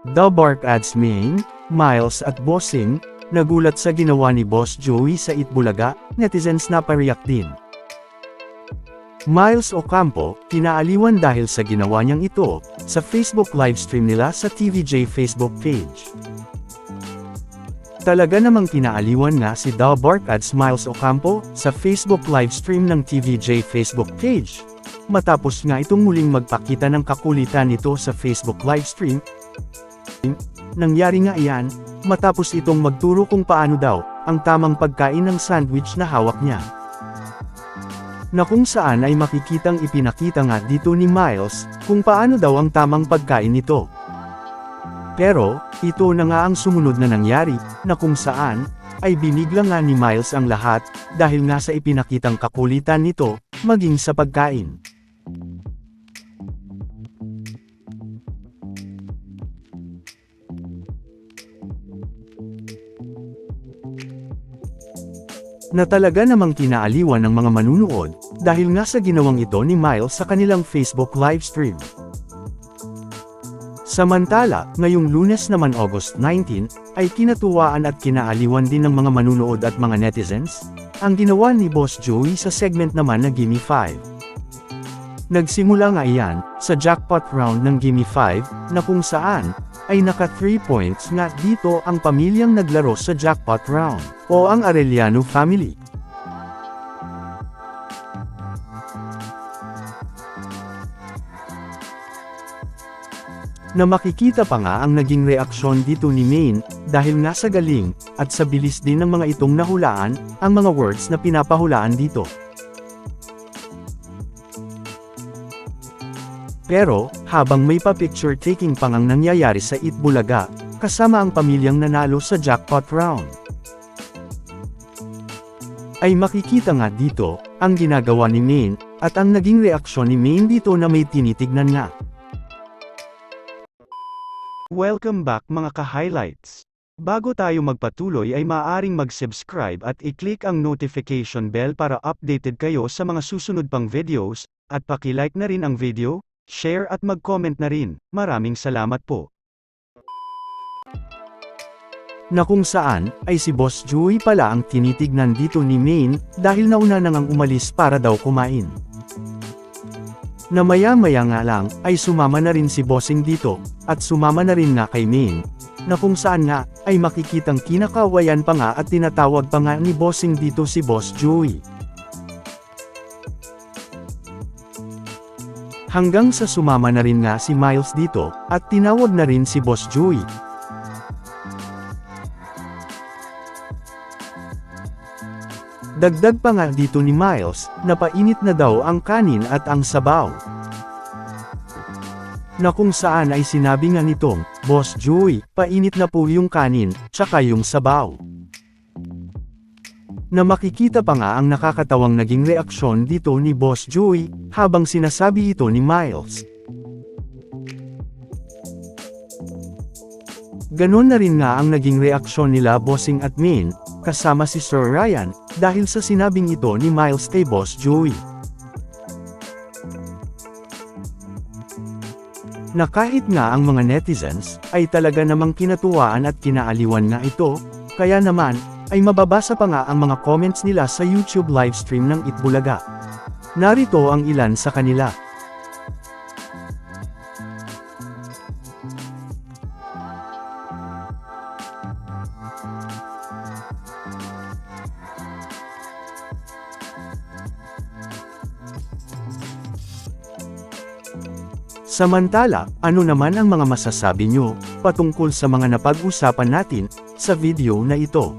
The Bark Ads Main, Miles at Bossing, nagulat sa ginawa ni Boss Joey sa Itbulaga, netizens na pariyak din. Miles Ocampo, kinaaliwan dahil sa ginawa niyang ito, sa Facebook livestream nila sa TVJ Facebook page. Talaga namang kinaaliwan nga si The Bark Ads Miles Ocampo, sa Facebook livestream ng TVJ Facebook page. Matapos nga itong muling magpakita ng kakulitan nito sa Facebook livestream, Nangyari nga iyan, matapos itong magturo kung paano daw, ang tamang pagkain ng sandwich na hawak niya. Na kung saan ay makikitang ipinakita nga dito ni Miles, kung paano daw ang tamang pagkain nito. Pero, ito na nga ang sumunod na nangyari, na kung saan, ay binigla nga ni Miles ang lahat, dahil nga sa ipinakitang kakulitan nito, maging sa pagkain. Na talaga namang kinaaliwan ng mga manunood, dahil nga sa ginawang ito ni Miles sa kanilang Facebook livestream. Samantala, ngayong lunes naman August 19, ay kinatuwaan at kinaaliwan din ng mga manunood at mga netizens, ang ginawa ni Boss Joey sa segment naman na Gimme 5. Nagsimula nga iyan, sa jackpot round ng Gimme 5, na kung saan, ay naka 3 points nga dito ang pamilyang naglaro sa jackpot round, o ang Arellano family. Na makikita pa nga ang naging reaksyon dito ni Maine, dahil nga sa galing, at sa bilis din ng mga itong nahulaan, ang mga words na pinapahulaan dito. Pero, habang may pa-picture taking pang ang nangyayari sa Itbulaga, kasama ang pamilyang nanalo sa jackpot round. Ay makikita nga dito, ang ginagawa ni Maine, at ang naging reaksyon ni Maine dito na may tinitignan nga. Welcome back mga ka-highlights. Bago tayo magpatuloy ay maaaring mag-subscribe at i-click ang notification bell para updated kayo sa mga susunod pang videos, at paki-like na rin ang video, share at mag-comment na rin. Maraming salamat po. Na kung saan, ay si Boss Joey pala ang tinitignan dito ni Maine, dahil nauna nang umalis para daw kumain. Na maya-maya nga lang, ay sumama na rin si Bossing dito, at sumama na rin nga kay Maine, na kung saan nga, ay makikitang kinakawayan pa nga at tinatawag pa nga ni Bossing dito si Boss Joey. Hanggang sa sumama na rin nga si Miles dito, at tinawag na rin si Boss Joey. Dagdag pa nga dito ni Miles, na painit na daw ang kanin at ang sabaw. Na kung saan ay sinabi nga nitong, Boss Joey, painit na po yung kanin, tsaka yung sabaw. Na makikita pa nga ang nakakatawang naging reaksyon dito ni Boss Joey, habang sinasabi ito ni Miles. Ganon na rin nga ang naging reaksyon nila Bossing at Min, kasama si Sir Ryan, dahil sa sinabing ito ni Miles kay Boss Joey. Na kahit nga ang mga netizens, ay talaga namang kinatuwaan at kinaaliwan nga ito, kaya naman, ay mababasa pa nga ang mga comments nila sa YouTube livestream ng Itbulaga. Narito ang ilan sa kanila. Samantala, ano naman ang mga masasabi nyo, patungkol sa mga napag-usapan natin, sa video na ito?